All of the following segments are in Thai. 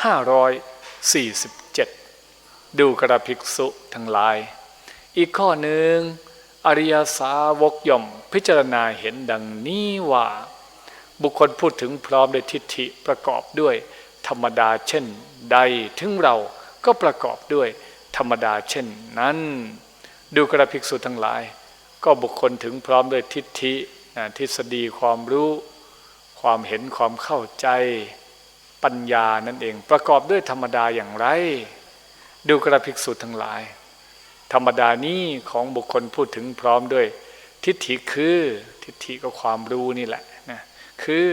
547 ดูกระภิกษุทั้งหลาย อีกข้อหนึ่ง อริยสาวกย่อมพิจารณาเห็นดังนี้ว่า บุคคลพูดถึงพร้อมด้วยทิฏฐิประกอบด้วย ธรรมดาเช่น ใดถึงเราก็ประกอบด้วย ธรรมดาเช่นนั้น ดูกระภิกษุทั้งหลาย ก็บุคคลถึงพร้อมด้วยทิฏฐิทฤษฎีความรู้ ความเห็นความเข้าใจ ปัญญานั่นเอง ประกอบด้วยธรรมดาอย่างไร ดูกระภิกษุทั้งหลาย ธรรมดานี้ของบุคคลพูดถึงพร้อมด้วย ทิฏฐิคือทิฏฐิก็ความรู้นี่แหละนะคือ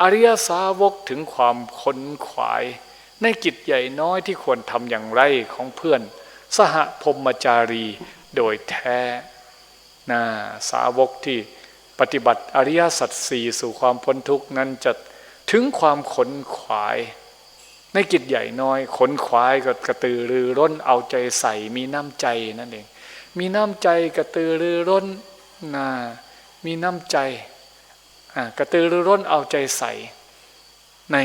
อริยสาวกถึงความค้นขวาย ในกิจใหญ่น้อยที่ควรทำอย่างไรของเพื่อน สหพมจารีโดยแท้นะสาวกที่ปฏิบัติอริยสัจสี่สู่ความพ้นทุกข์นั้นจะ ถึงความขนขวาย ในกิจใหญ่น้อย ขนขวายก็กระตือรือร้นเอาใจใส่มีน้ำใจนั่นเอง มีน้ำใจกระตือรือร้นนะมีน้ำใจกระตือรือร้นเอาใจใส่ ใน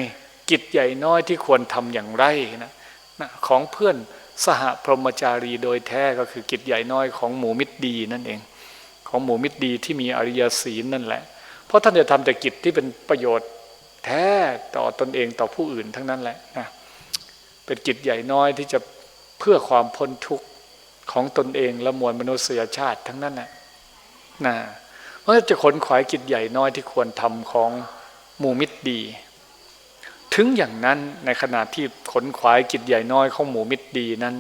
กิจใหญ่น้อยที่ควรทำอย่างไรนะนะของเพื่อนสหพรหมจารีโดยแท้ก็คือกิจใหญ่น้อยของหมู่มิตรดีนั่นเอง ของหมู่มิตรดีที่มีอริยศีลนั่นแหละ เพราะท่านจะทำแต่กิจที่เป็นประโยชน์ แท้ต่อตอนเองต่อผู้อื่นทั้งนั้นแหละนะเป็นกิจใหญ่น้อยที่จะเพื่อความพ้นทุกข์ของตนเองและมวลมนุษยชาติทั้งนั้นแหละนะเพราะจะขนขวายกิจใหญ่น้อยที่ควรทำของหมู่มิตรดี ถึงอย่างนั้นในขณะที่ขนขวายกิจใหญ่น้อยของหมู่มิตรดีนั้น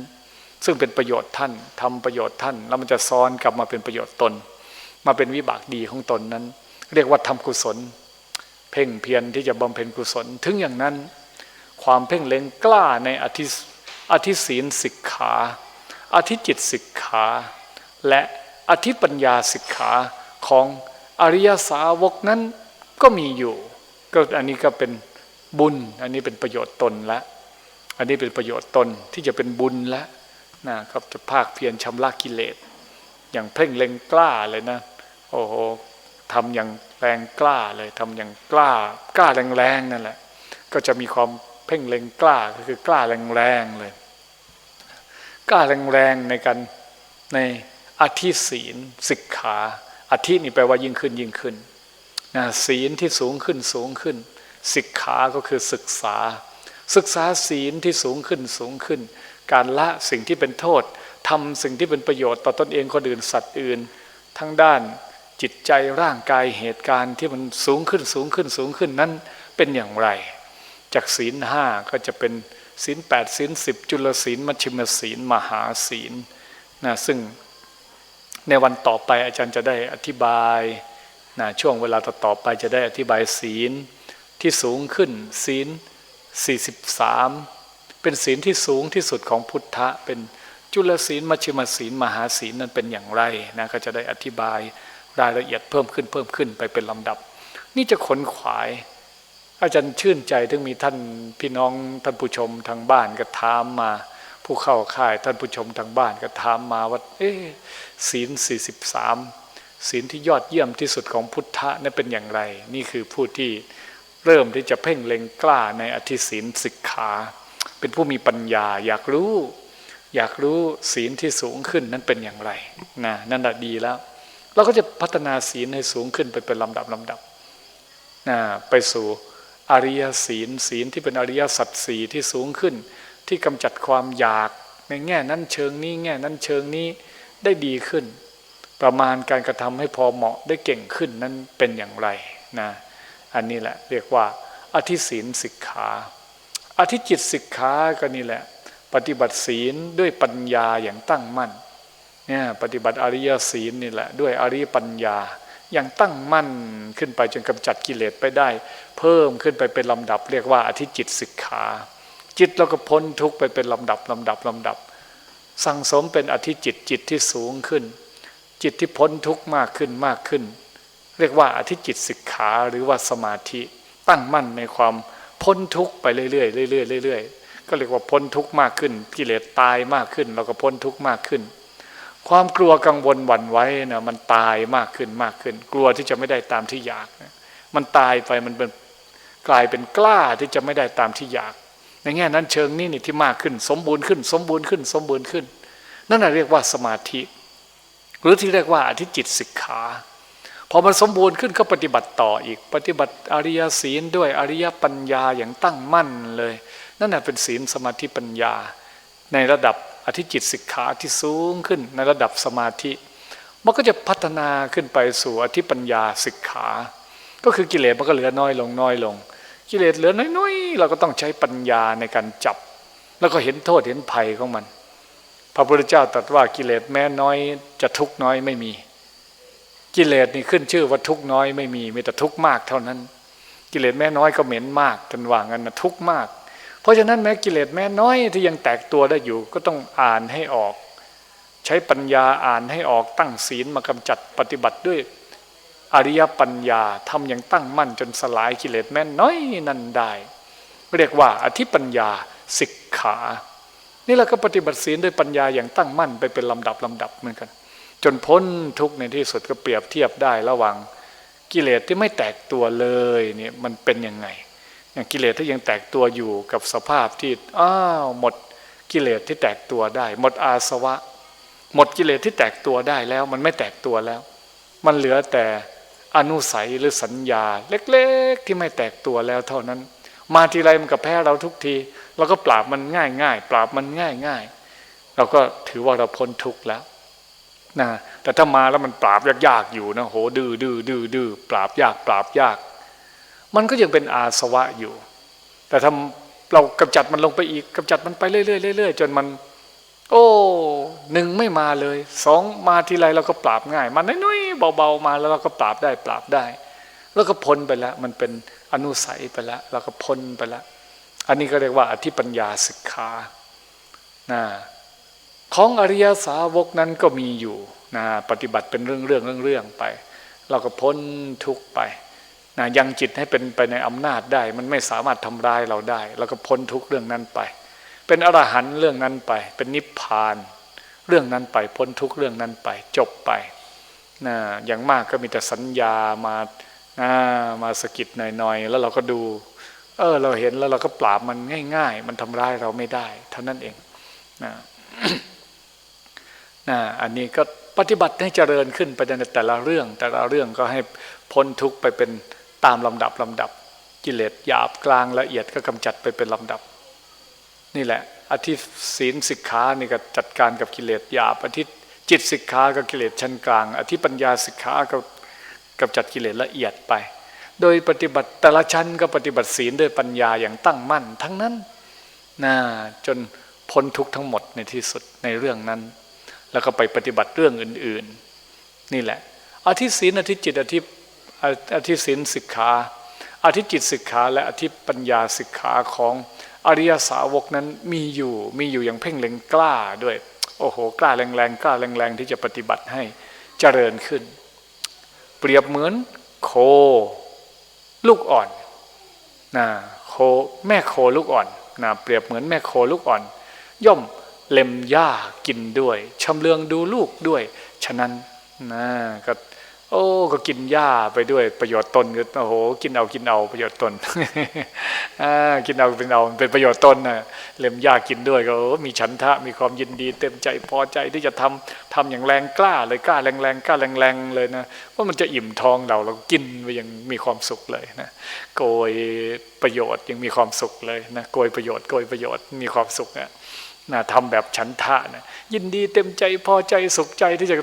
ซึ่งเป็นประโยชน์ท่านทำประโยชน์ท่าน แล้วมันจะซ้อนกลับมาเป็นประโยชน์ตน มาเป็นวิบากดีของตนนั้น เรียกว่าทำกุศล เพ่งเพียรที่จะบำเพ็ญกุศลถึงอย่างนั้น ความเพ่งเล็งกล้าในอธิอธิศีลสิกขาอธิจิตสิกขา และอธิปัญญาสิกขาของอริยสาวกนั้นก็มีอยู่ ก็อันนี้ก็เป็นบุญ อันนี้เป็นประโยชน์ตนละอันนี้เป็นประโยชน์ตนที่จะเป็นบุญละนะครับจะภาคเพียรชำระกิเลส อย่างเพ่งเล็งกล้าเลยนะ โอ้โห ทำอย่างแรงกล้าเลยทำอย่างกล้ากล้าแรงๆนั่นแหละ ก็จะมีความเพ่งเล็งกล้าก็คือกล้าแรงๆเลย กล้าแรงๆในการในอธิศีลสิกขาอธินี่แปลว่ายิ่งขึ้นยิ่งขึ้นนะศีลที่สูงขึ้นสูงขึ้นสิกขาก็คือศึกษา ศึกษาศีลที่สูงขึ้นสูงขึ้น การละสิ่งที่เป็นโทษทำสิ่งที่เป็นประโยชน์ต่อตอนเองคนอื่นสัตว์อื่น ทั้งด้าน จิตใจร่างกายเหตุการณ์ที่มันสูงขึ้นสูงขึ้นสูงขึ้นนั้นเป็นอย่างไร จากศีลห้าก็จะเป็นศีลแปดศีลสิบจุลศีลมัชฌิมศีลมหาศีลนะซึ่งในวันต่อไปอาจารย์จะได้อธิบายนะช่วงเวลาต่อไปจะได้อธิบายศีลที่สูงขึ้นศีล43 เป็นศีลที่สูงที่สุดของพุทธะเป็นจุลศีลมัชฌิมศีลมหาศีลนั้นเป็นอย่างไรนะก็จะได้อธิบาย รายละเอียดเพิ่มขึ้นเพิ่มขึ้นไปเป็นลำดับ นี่จะขนขวาย อาจารย์ชื่นใจถึงมีท่านพี่น้องท่านผู้ชมทางบ้านก็ถามมา ผู้เข้าค่ายท่านผู้ชมทางบ้านก็ถามมาว่าเอ๊ศีลสี่สิบสามศีลที่ยอดเยี่ยมที่สุดของพุทธะนั่นเป็นอย่างไร นี่คือผู้ที่เริ่มที่จะเพ่งเล็งกล้าในอธิศีลสิกขา เป็นผู้มีปัญญาอยากรู้ อยากรู้ศีลที่สูงขึ้นนั้นเป็นอย่างไรนะนั่นแหละดีแล้ว เราก็จะพัฒนาศีลให้สูงขึ้นไปเป็นลำดับลำดับนะไปสู่อริยศีลศีลที่เป็นอริยสัจสีที่สูงขึ้น ที่กำจัดความอยากในแง่นั้นเชิงนี้แง่นั้นเชิงนี้ได้ดีขึ้น ประมาณการกระทำให้พอเหมาะได้เก่งขึ้นนั้นเป็นอย่างไรนะอันนี้แหละเรียกว่าอธิศีลสิกขาอธิจิตสิกขาก็นี่แหละ ปฏิบัติศีลด้วยปัญญาอย่างตั้งมั่น เนี่ยปฏิบัติอริยศีลนี่แหละด้วยอริยปัญญาอย่างตั้งมั่นขึ้นไปจนกำจัดกิเลสไปได้ เพิ่มขึ้นไปเป็นลำดับ เรียกว่าอธิจิตสิกขา จิตเราก็พ้นทุกไปเป็นลำดับลำดับลำดับ สั่งสมเป็นอธิจิตจิตที่สูงขึ้น จิตที่พ้นทุกมากขึ้นมากขึ้น เรียกว่าอธิจิตสิกขาหรือว่าสมาธิตั้งมั่นในความพ้นทุกไปเรื่อยๆเรื่อยๆเรื่อยๆก็เรียกว่าพ้นทุกมากขึ้น กิเลสตายมากขึ้นเราก็พ้นทุกมากขึ้น ความกลัวกังวลหวั่นไหวนะมันตายมากขึ้นมากขึ้น กลัวที่จะไม่ได้ตามที่อยากนะมันตายไปมันเป็นกลายเป็นกล้าที่จะไม่ได้ตามที่อยาก ในแง่นั้นเชิงนี้นี่ที่มากขึ้น สมบูรณ์ขึ้น สมบูรณ์ขึ้น สมบูรณ์ขึ้น นั่นนะเรียกว่าสมาธิ หรือที่เรียกว่าอธิจิตสิกขาพอมันสมบูรณ์ขึ้นก็ปฏิบัติต่ออีก ปฏิบัติอริยศีลด้วยอริยปัญญาอย่างตั้งมั่นเลย นั่นแหะเป็นศีลสมาธิปัญญาในระดับ อธิจิตสิกขาที่สูงขึ้นในระดับสมาธิ มันก็จะพัฒนาขึ้นไปสู่อธิปัญญาสิกขา ก็คือกิเลสมันก็เหลือน้อยลงน้อยลง กิเลสเหลือน้อยๆ เราก็ต้องใช้ปัญญาในการจับ แล้วก็เห็นโทษเห็นภัยของมัน พระพุทธเจ้าตรัสว่ากิเลสแม้น้อยจะทุกน้อยไม่มี กิเลสนี่ขึ้นชื่อว่าทุกน้อยไม่มีมีแต่ทุกมากเท่านั้น กิเลสแม่น้อยก็เหม็นมากจนว่างันนะทุกมาก ราะฉะนั้นแม้กิเลสแม่น้อยที่ยังแตกตัวได้อยู่ ก็ต้องอ่านให้ออก ใช้ปัญญาอ่านให้ออกตั้งศีลมากำจัดปฏิบัติด้วยอริยปัญญาทำอย่างตั้งมั่นจนสลายกิเลสแม่น้อยนั้นได้ เรียกว่าอธิปัญญาสิกขา นี่เราก็ปฏิบัติศีลด้วยปัญญาอย่างตั้งมั่นไปเป็นลำดับลำดับเหมือนกัน จนพ้นทุกข์ในที่สุดก็เปรียบเทียบได้ระหว่างกิเลสที่ไม่แตกตัวเลยเนี่ยมันเป็นยังไง อย่างกิเลสที่ยังแตกตัวอยู่กับสภาพที่อ้าวหมดกิเลสที่แตกตัวได้ หมดอาสวะ หมดกิเลสที่แตกตัวได้แล้ว มันไม่แตกตัวแล้ว มันเหลือแต่อนุสัยหรือสัญญา เล็ก ๆ ที่ไม่แตกตัวแล้วเท่านั้น มาทีไรมันก็แพ้เราทุกทีเราก็ปราบมันง่ายง่ายปราบมันง่ายง่ายเราก็ถือว่าเราพ้นทุกข์แล้วนะแต่ถ้ามาแล้วมันปราบยากๆอยู่นะโหดื้อดื้อดื้อดื้อปราบยากปราบยาก มันก็ยังเป็นอาสวะอยู่ แต่ถ้าเรากำจัดมันลงไปอีกกำจัดมันไปเรื่อยๆเรื่อยๆจนมัน โอ้หนึ่งไม่มาเลยสองมาทีไรเราก็ปราบง่าย มันน้อยๆเบาๆมาแล้วเราก็ปราบได้ปราบได้ แล้วก็พ้นไปแล้ว มันเป็นอนุสัยไปแล้วเราก็พ้นไปแล้ว อันนี้ก็เรียกว่าอธิปัญญาสิกขานะของอริยสาวกนั้นก็มีอยู่นะปฏิบัติเป็นเรื่องเรื่องเรื่องเรื่องไป เราก็พ้นทุกไป นะยังจิตให้เป็นไปในอำนาจได้ มันไม่สามารถทำร้ายเราได้เราก็พ้นทุกเรื่องนั้นไป เป็นอรหันต์เรื่องนั้นไป เป็นนิพพาน เรื่องนั้นไปพ้นทุกเรื่องนั้นไป จบไปนะอย่างมากก็มีแต่สัญญามานะมาสกิดหน่อยๆ แล้วเราก็ดู เออ เราเห็นแล้วเราก็ปราบมันง่าย ๆ มันทำร้ายเราไม่ได้ เท่านั้นเองนะนะอันนี้ก็ปฏิบัติให้เจริญขึ้นไปในแต่ละเรื่อง แต่ละเรื่องก็ให้พ้นทุกไปเป็น ตามลำดับลำดับ กิเลสหยาบกลางละเอียดก็กำจัดไปเป็นลำดับ นี่แหละอธิศีลสิกขานี่ก็จัดการกับกิเลสหยาบอธิจิตสิกขากับกิเลสชั้นกลาง อธิปัญญาสิกขาก็กำจัดกิเลสละเอียดไป โดยปฏิบัติแต่ละชั้นก็ปฏิบัติศีลด้วยปัญญาอย่างตั้งมั่น ทั้งนั้นนะจนพ้นทุกข์ทั้งหมดในที่สุดในเรื่องนั้น แล้วก็ไปปฏิบัติเรื่องอื่น ๆ นี่แหละอธิศีลอธิจิตอธิ อธิศีลสิกขาอธิจิตสิกขาและอธิปัญญาสิกขาของอริยสาวกนั้นมีอยู่มีอยู่อย่างเพ่งเล็งกล้าด้วย โอ้โห กล้าแรงๆกล้าแรงๆที่จะปฏิบัติให้เจริญขึ้น เปรียบเหมือนโค ลูกอ่อนนะโคแม่โคลูกอ่อนนะเปรียบเหมือนแม่โคลูกอ่อน ย่อมเล็มหญ้ากินด้วยชำเลืองดูลูกด้วย ฉะนั้นนะก็ โอ้ก็กินหญ้าไปด้วยประโยชน์ตนก็โอ้โหกินเอากินเอาประโยชน์ตนกินเอาเป็นเอาเป็นประโยชน์ตนนะเล็มหญ้ากินด้วยก็มีฉันทะมีความยินดี เต็มใจพอใจที่จะทำทำอย่างแรงกล้าเลยกล้าแรงๆกล้าแรงๆเลยนะว่ามันจะอิ่มท้องเราเรากินไปยังมีความสุขเลยนะโกยประโยชน์ยังมีความสุขเลยนะโกยประโยชน์โกยประโยชน์มีความสุขนะนะทำแบบฉันทะนะยินดีเต็มใจพอใจสุขใจที่จะ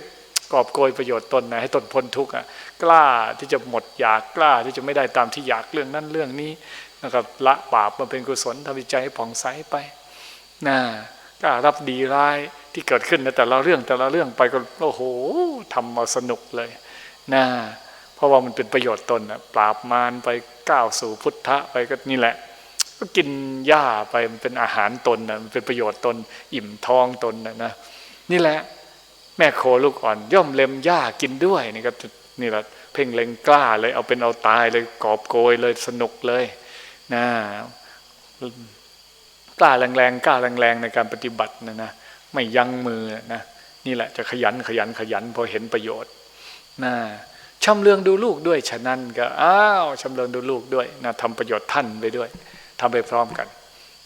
กอบโกยประโยชน์ตนนะให้ตนพ้นทุกข์อะกล้าที่จะหมดอยากกล้าที่จะไม่ได้ตามที่อยากเรื่องนั้นเรื่องนี้นะครับละบาปมาเป็นกุศลทำใจให้ผ่องใสไปนะกล้ารับดีร้ายที่เกิดขึ้นในแต่ละเรื่องแต่ละเรื่องไปก็โอ้โหทำมาสนุกเลยนะเพราะว่ามันเป็นประโยชน์ตนนะปราบมารไปก้าวสู่พุทธะไปก็นี่แหละก็กินหญ้าไปมันเป็นอาหารตนนะมันเป็นประโยชน์ตน อิ่มท้องตนนะนะนี่แหละ แม่โคลูกอ่อน ย่อมเล็มหญ้ากินด้วยนี่ก็นี่แหละเพ่งเล็งกล้าเลยเอาเป็นเอาตายเลยกอบโกยเลยสนุกเลยนะกล้าแรงๆกล้าแรงๆในการปฏิบัตินะนะไม่ยั้งมือนะนี่แหละจะขยันขยันขยันพอเห็นประโยชน์นะชำเลืองดูลูกด้วยฉะนั้นก็อ้าวชำเลืองดูลูกด้วยนะทำประโยชน์ท่านไปด้วยทำไปพร้อมกัน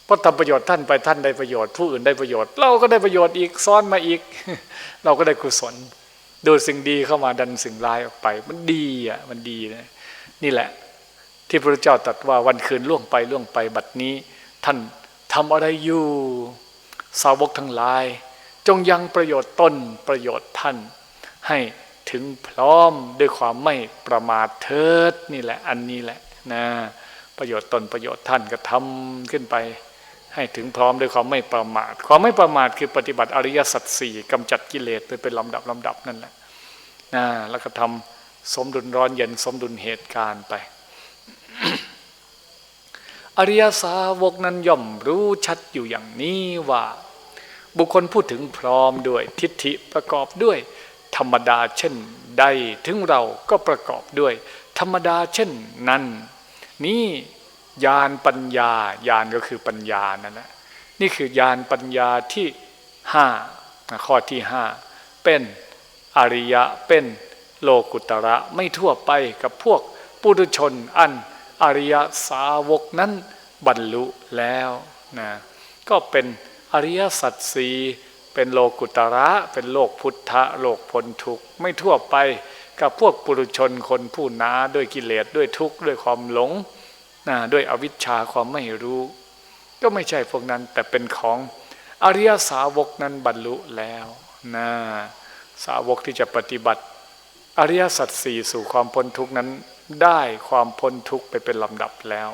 เพราะทำประโยชน์ท่านไปท่านได้ประโยชน์ ผู้อื่นได้ประโยชน์ เราก็ได้ประโยชน์อีกซ้อนมาอีก เราก็ได้กุศลดูสิ่งดีเข้ามาดันสิ่งร้ายออกไป มันดีอะมันดีนะนี่แหละ ที่พระเจ้าตรัสว่าวันคืนล่วงไปล่วงไปบัดนี้ ท่านทำอะไรอยู่ สาวกทั้งหลาย จงยังประโยชน์ตนประโยชน์ท่าน ให้ถึงพร้อมด้วยความไม่ประมาทเถิดนี่แหละ อันนี้แหละนะประโยชน์ตนประโยชน์ท่านก็ทำขึ้นไป ให้ถึงพร้อมด้วยความไม่ประมาท ความไม่ประมาทคือปฏิบัติอริยสัจสี่กำจัดกิเลสโดยเป็นลำดับลำดับนั่นแหละนะแล้วก็ทำสมดุลร้อนเย็นสมดุลเหตุการณ์ไป อริยสาวกนั้นย่อมรู้ชัดอยู่อย่างนี้ว่า บุคคลพูดถึงพร้อมด้วยทิฏฐิประกอบด้วย ธรรมดาเช่นใดถึงเราก็ประกอบด้วย ธรรมดาเช่นนั้น นี่ ญาณปัญญาญาณก็คือปัญญานั่นแหละนี่คือญาณปัญญาที่ห้าข้อที่ห้าเป็นอริยะเป็นโลกุตระไม่ทั่วไปกับพวกปุถุชนอันอริยสาวกนั้นบรรลุแล้วนะก็เป็นอริยสัจสีเป็นโลกุตระเป็นโลกพุทธะโลกพ้นทุกข์ไม่ทั่วไปกับพวกปุถุชนคนผู้นาด้วยกิเลสด้วยทุกข์ด้วยความหลง นะด้วยอวิชชาความไม่รู้ ก็ไม่ใช่พวกนั้น แต่เป็นของอริยสาวกนั้นบรรลุแล้วนะสาวกที่จะปฏิบัติ อริยสัจสี่สู่ความพ้นทุกข์นั้นได้ความพ้นทุกข์ไปเป็นลำดับแล้ว